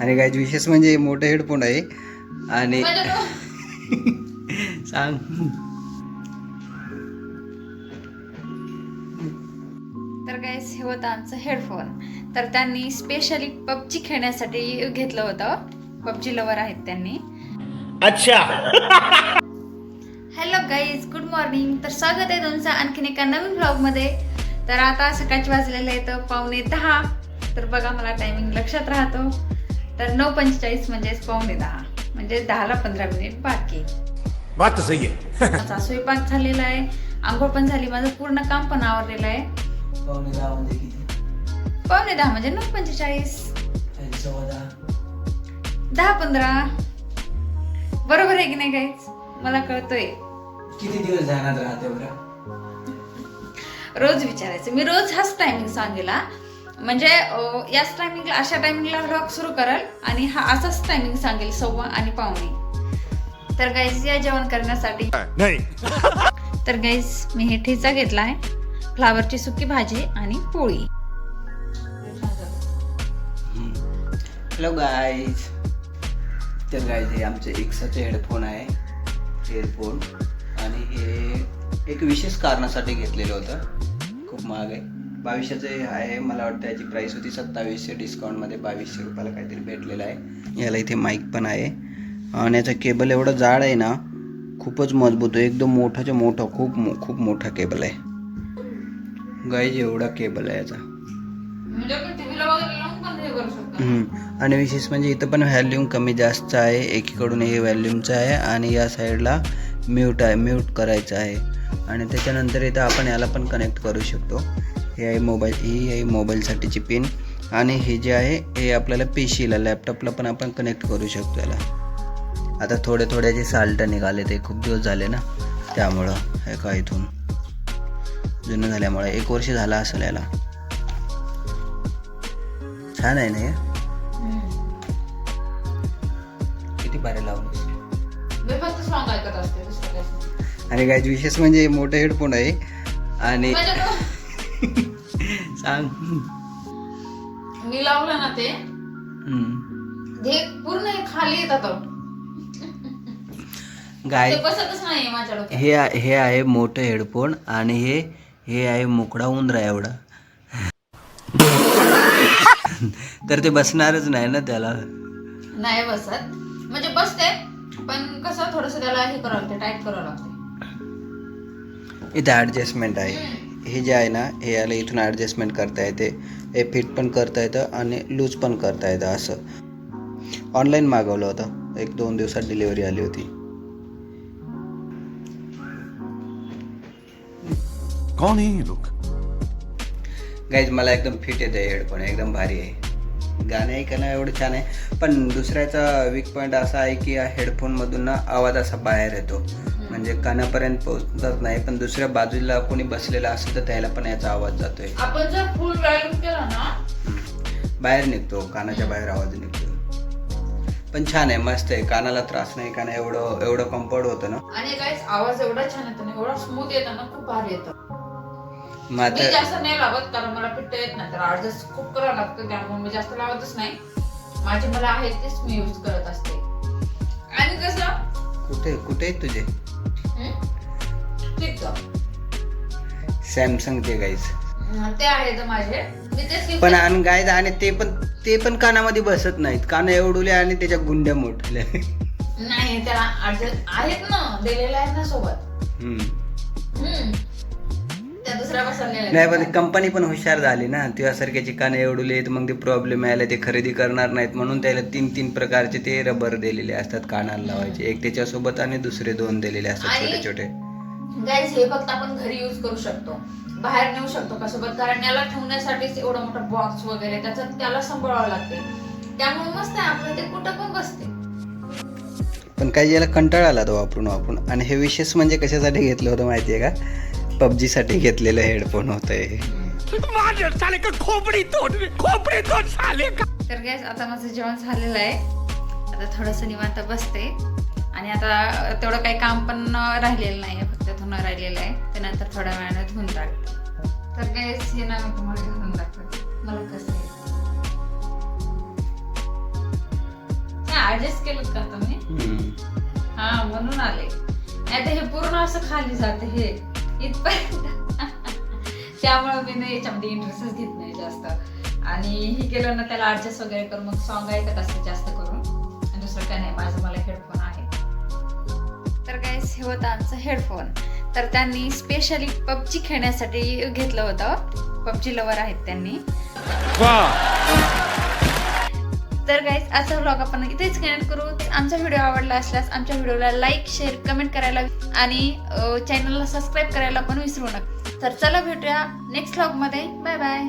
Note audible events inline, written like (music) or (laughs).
आणि काय विशेष म्हणजे मोठं हेडफोन आहे. आणि (laughs) सांग. तर गाईस हे होतं आमचं हेडफोन तर त्यांनी स्पेशली पबजी खेळण्यासाठी घेतलं होतं. पबजी लवर आहेत त्यांनी. अच्छा. हॅलो गाईज गुड मॉर्निंग तर स्वागत आहे तुमचं आणखीन एका नवीन ब्लॉगमध्ये तर आता सकाळचे वाजलेले आहेत पावणे दहा. तर बघा मला टायमिंग लक्षात राहतो. तर नऊ पंचेचाळीस म्हणजेच पावणे दहा म्हणजे दहाला पंधरा मिनिट बाकी. बात तो सही है माझा स्वयंपाक झालेला आहे आंघोळ पण झाली माझं पूर्ण काम पण आवरलेलं आहे. पावणे दहा म्हणजे किती? पावणे दहा म्हणजे नऊ पंचेचाळीस. दहा? पंधरा. बरोबर आहे की नाही गाईज मला कळतोय. किती दिवस जाणार राहते बरं? रोज विचारायचं. मी रोज हाच टायमिंग सांगेला म्हणजे याच टायमिंगला अशा टायमिंगला व्लॉग सुरू कराल आणि हा असाच टायमिंग सांगेल सव्वा आणि पावणे. तर गाईज या जेवण करण्यासाठी नहीं. (laughs) तर गाईज मी हे ठेचा घेतलाय फ्लावरची सुकी भाजी आणि पोळी. हॅलो गाईज तर गाईज हे आमचे एक्साचे हेडफोन आहे. इयरफोन आणि हे एक विशेष कारणासाठी घेतलेलं होतं. खूप महाग आहे. बावीसशेचे आहे. मला वाटतं याची प्राईस होती सत्तावीसशे डिस्काउंटमध्ये बावीसशे रुपयाला काहीतरी भेटलेलं आहे. याला इथे माईक पण आहे. आणि याचा केबल एवढं जाड आहे ना खूपच मजबूत आहे. एकदम मोठाच्या मोठा खूप मो खूप मोठा केबल आहे. गाईज एवढा केबल आहे याचा. म्हणजे हे. आणि विशेष म्हणजे इथं पण व्हॅल्यूम कमी जास्त आहे. एकीकडून हे व्हॅल्यूमचं आहे आणि या साईडला म्यूट आहे म्यूट करायचं आहे. आणि त्याच्यानंतर इथं आपण याला पण कनेक्ट करू शकतो. हे आहे मोबाईल ही आहे मोबाईलसाठीची पिन. आणि हे जे आहे हे आपल्याला पी सीला लॅपटॉपला पण आपण कनेक्ट करू शकतो याला. आता थोडे थोडे जे साल्ट निघाले ते खूप दिवस झाले ना त्यामुळं हे का इथून जुनं झाल्यामुळे एक वर्ष झाला असेल याला. छान आहे ना किती बारे नाही. आणि काय विशेष म्हणजे मोठं हेडफोन आहे. आणि डो- (laughs) सांग. मी लावलं ना ते. हे पूर्ण खाली येतात गाय ते बसतच नाही माझ्या डोक्यात. हे हे आहे मोठं हेडफोन आणि हे हे आहे मोकळा उंदरा एवढा. तर ते बसणारच नाही ना त्याला. नाही बसत. म्हणजे बसते पण कसं थोडस त्याला हे करावं लागते टाईट करावं लागते. इथे ॲडजस्टमेंट आहे. हे जे आहे ना हे याला इथून ॲडजस्टमेंट करता येते. हे फिट पण करता येतं आणि लूज पण करता येतं असं. ऑनलाईन मागवलं होतं. एक दोन दिवसात डिलिव्हरी आली होती. कौन है ये लोग? गाईज मला एकदम फिट येते हेडफोन एकदम भारी आहे. गाणे ऐकायला एवढं छान आहे. पण दुसऱ्याचा वीक पॉईंट असा आहे की या हेडफोनमधून ना आवाज असा बाहेर येतो. म्हणजे कानापर्यंत पोहोचत नाही पण दुसऱ्या बाजूला कोणी बसलेला असेल तर त्याला पण याचा आवाज जातोय. आपण जर फुल केला ना? बाहेर निघतो कानाच्या बाहेर आवाज निघतो. पण छान आहे मस्त आहे कानाला त्रास नाही काना एवढं एवढं कम्फर्ट होतं ना. आणि गाईस आवाज एवढा छान येतो ना एवढा स्मूथ येतो ना खूप भारी येतो. मग मी आता जास्त नाही लावत कारण मला पिट्ट येत नाही तर ऍडजस्ट खूप करावं लागतं त्यामुळे मी जास्त लावतच नाही. माझे मला आहे तेच मी यूज करत असते. आणि कसं? कुठे कुठे आहेत तुझे? ठीक सॅमसंगचे गाईज ते आहेत माझे. मी तेच use पण आणि गायज आणि ते पण ते पण कानामध्ये बसत नाहीत. कान एवढुले आणि त्याच्या गुंड्या मोठल्या नाही त्याला आहेत ना दिलेले आहेत ना सोबत. हम्म. नाही पण. कंपनी पण हुशार झाली ना. तुझ्यासारख्याची कानं एवढुले आहेत मग ते प्रॉब्लेम यायला ते खरेदी करणार नाहीत. म्हणून त्याला तीन तीन प्रकारचे ते रबर दिलेले असतात कानाला लावायचे. एक त्याच्यासोबत आणि दुसरे दोन दिलेले असतात छोटे छोटे गाईज हे फक्त आपण घरी यूज करू शकतो. बाहेर नेऊ शकतो का सोबत कारण याला ठेवण्यासाठीच एवढा मोठा बॉक्स वगैरे त्याचं त्याला सांभाळावं लागते. त्यामुळे मस्त आहे आपलं ते कुठं पण बसते. पण काही याला कंटाळा आला तो वापरून वापरून. आणि हे विशेष म्हणजे कशासाठी घेतलं होतं माहिती आहे का? पबजीसाठी घेतलेलं हेडफोन होतं हे मार साले का खोपड़ी तोड़ खोपड़ी तोड़ साले का तर गॅस आता माझं जेवण झालेलं आहे. आता थोडंसं निवांत बसते. आणि आता तेवढं काही काम पण राहिलेलं नाही फक्त धुणं राहिलेलं आहे. त्यानंतर थोड्या वेळानं धुवून टाकते. तर गॅस हे ना मी तुम्हाला घालून दाखवते. मला कसं आहे. ऍडजस्ट केलं का तुम्ही. हा म्हणून आले. नाही तर हे पूर्ण असं खाली जाते हे. इथपर्यंत. (laughs) त्यामुळे मी नाही याच्यामध्ये इंटरेस्टच घेत नाही जास्त. आणि हे केलं ना त्याला ऍडजस्ट वगैरे करून मग सॉंग ऐकत असते जास्त करून. दुसरं काय नाही माझं मला हेडफोन तर काय हे होतं आमचं हेडफोन तर त्यांनी स्पेशली पबजी खेळण्यासाठी घेतलं होतं. पबजी लवर आहेत त्यांनी. तर गाईज आजचा व्लॉग आपण इथेच कनेक्ट करू. आमचा व्हिडिओ आवडला असल्यास आमच्या व्हिडिओला लाईक शेअर कमेंट करायला आणि चॅनलला सबस्क्राईब करायला पण विसरू नका. तर चला भेटूया नेक्स्ट व्लॉगमध्ये बाय बाय